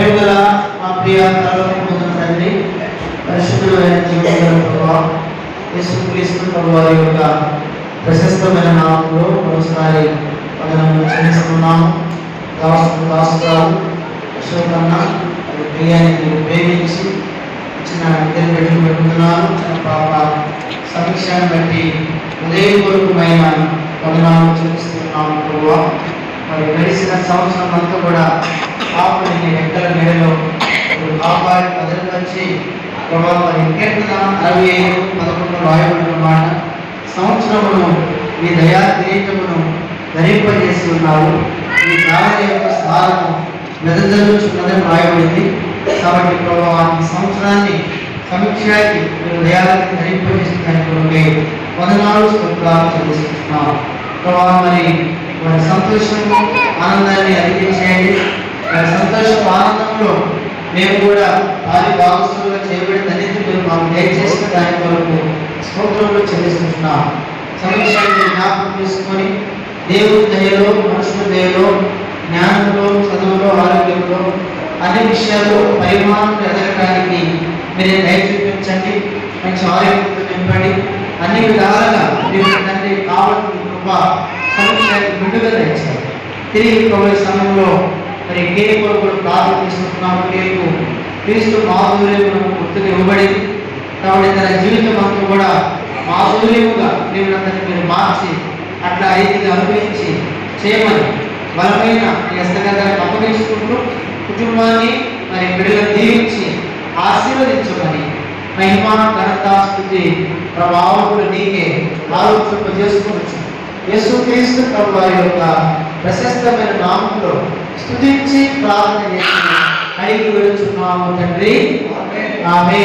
ప్రేమగల మా ప్రియ పరలోకమందున తండ్రి పరిశుద్ధమైన జీవితంలో ప్రభావ యేసుక్రీస్తు ప్రభు వారి యొక్క ప్రశస్తమైన నామంలో మరోసారి వందనములు చెల్లిస్తున్నాము. దాసు దాసు అశోకన్న ప్రియాన్ని మీరు ప్రేమించి ఇచ్చిన ఇద్దరు బిడ్డలు పెట్టుకున్నాను చిన్న పాప సమీక్షను బట్టి హృదయపూర్వకమైన వందనాలు చూపిస్తున్నాము ప్రభు మరి గడిచిన సంవత్సరం అంతా కూడా పాపని నీ రెక్కల నీడలో మీరు కాపాడి భద్రపరిచి ప్రభావ మరి అరవై ఐదు పదకొండు రాయబడిన మాట. సంవత్సరమును మీ దయా కిరీటమును ధరింపజేసి మీ ప్రాణ యొక్క స్థానము వెదజల్లుచున్నదని రాయబడింది. కాబట్టి ప్రభావ ఈ సంవత్సరాన్ని సమీక్షకి మీరు దయాలను ధరింపజేసిన దాని స్తోత్రాలు చెల్లిస్తున్నాం ప్రభావం మరి వారి సంతోషము ఆనందాన్ని అధిగించేయండి వారి సంతోషం ఆనందంలో మేము కూడా వారి భాగస్వాములుగా చేయబడి ధన్యత మీరు మాకు దయచేసిన దాని కొరకు స్తోత్రంలో చెల్లిస్తున్నాం. సమీక్షాన్ని జ్ఞాపకం చేసుకొని దేవుడి దయలో మనుషుల దయలో జ్ఞానంలో చదువులో ఆరోగ్యంలో అన్ని విషయాల్లో పరిమాణం ఎదగడానికి మీరే దయ చూపించండి మంచి ఆరోగ్యంతో నింపండి. అన్ని విధాలుగా మీరు తండ్రి కావాలని కృప సమీక్ష విడుదల ఇచ్చారు. తిరిగి పోయే సమయంలో మరి కేక్ కొరకు ప్రార్థన తీసుకుంటున్నాము కేకు క్రీస్తు మాధుర్యము గుర్తుకు ఇవ్వబడింది కాబట్టి తన జీవితం అంతా కూడా మాధుర్యముగా దేవుడంతని మీరు మార్చి అట్లా రీతిగా అనుభవించి చేయమని బలమైన ఈ హస్తగతాన్ని అప్పగించుకుంటూ కుటుంబాన్ని మరి బిడ్డలను దీవించి ఆశీర్వదించమని మహిమా ఘనత స్థుతి ప్రభావములు నీకే ఆలోచింప యేసుక్రీస్తు ప్రభు వారి యొక్క ప్రశస్తమైన నామంలో స్తుతించి ప్రార్థన చేసి అడిగి వెళుచున్నాము తండ్రి. ఆమె